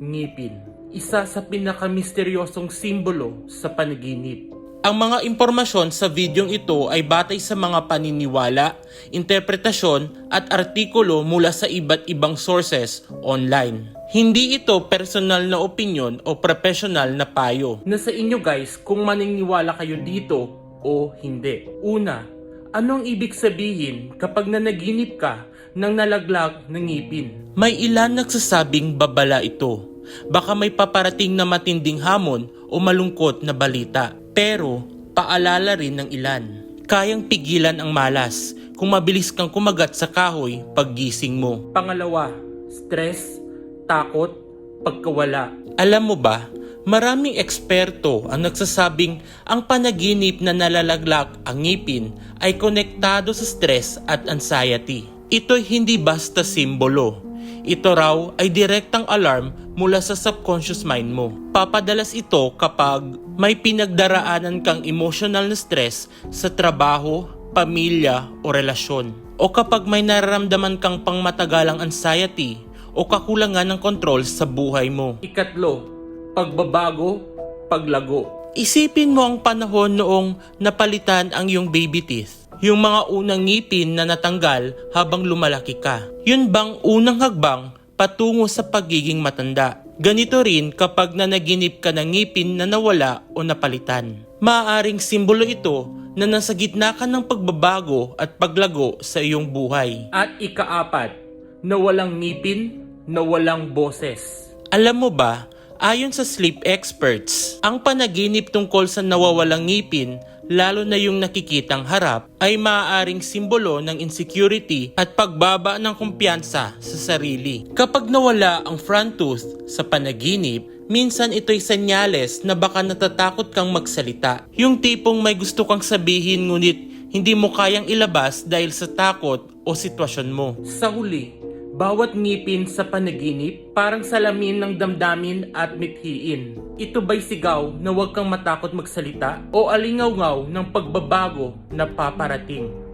ngipin. Isa sa pinakamisteryosong simbolo sa panaginip. Ang mga impormasyon sa videong ito ay batay sa mga paniniwala, interpretasyon at artikulo mula sa iba't ibang sources online. Hindi ito personal na opinion o professional na payo. Nasa inyo guys kung maniniwala kayo dito o hindi. Una, anong ibig sabihin kapag nanaginip ka ng nalaglag ng ngipin? May ilan nagsasabing babala ito. Baka may paparating na matinding hamon o malungkot na balita. Pero, paalala rin ng ilan. Kayang pigilan ang malas kung mabilis kang kumagat sa kahoy paggising mo. Pangalawa, stress, takot, pagkawala. Alam mo ba, maraming eksperto ang nagsasabing ang panaginip na nalalaglag ang ngipin ay konektado sa stress at anxiety. Ito'y hindi basta simbolo. Ito raw ay direktang alarm mula sa subconscious mind mo. Papadalas ito kapag may pinagdaraanan kang emotional na stress sa trabaho, pamilya o relasyon. O kapag may nararamdaman kang pangmatagalang anxiety o kakulangan ng kontrol sa buhay mo. Ikatlo, pagbabago, paglago. Isipin mo ang panahon noong napalitan ang iyong baby teeth. Yung mga unang ngipin na natanggal habang lumalaki ka. Yun bang unang hagbang patungo sa pagiging matanda? Ganito rin kapag nanaginip ka ng ngipin na nawala o napalitan. Maaaring simbolo ito na nasa gitna ka ng pagbabago at paglago sa iyong buhay. At ikaapat, na walang ngipin, na walang boses. Alam mo ba, ayon sa sleep experts, ang panaginip tungkol sa nawawalang ngipin, lalo na yung nakikitang harap, ay maaaring simbolo ng insecurity at pagbaba ng kumpiyansa sa sarili. Kapag nawala ang front tooth sa panaginip, minsan ito'y senyales na baka natatakot kang magsalita. Yung tipong may gusto kang sabihin ngunit hindi mo kayang ilabas dahil sa takot o sitwasyon mo. Sa huli, bawat ngipin sa panaginip parang salamin ng damdamin at mithiin. Ito ba'y sigaw na huwag kang matakot magsalita o alingaw-ngaw ng pagbabago na paparating?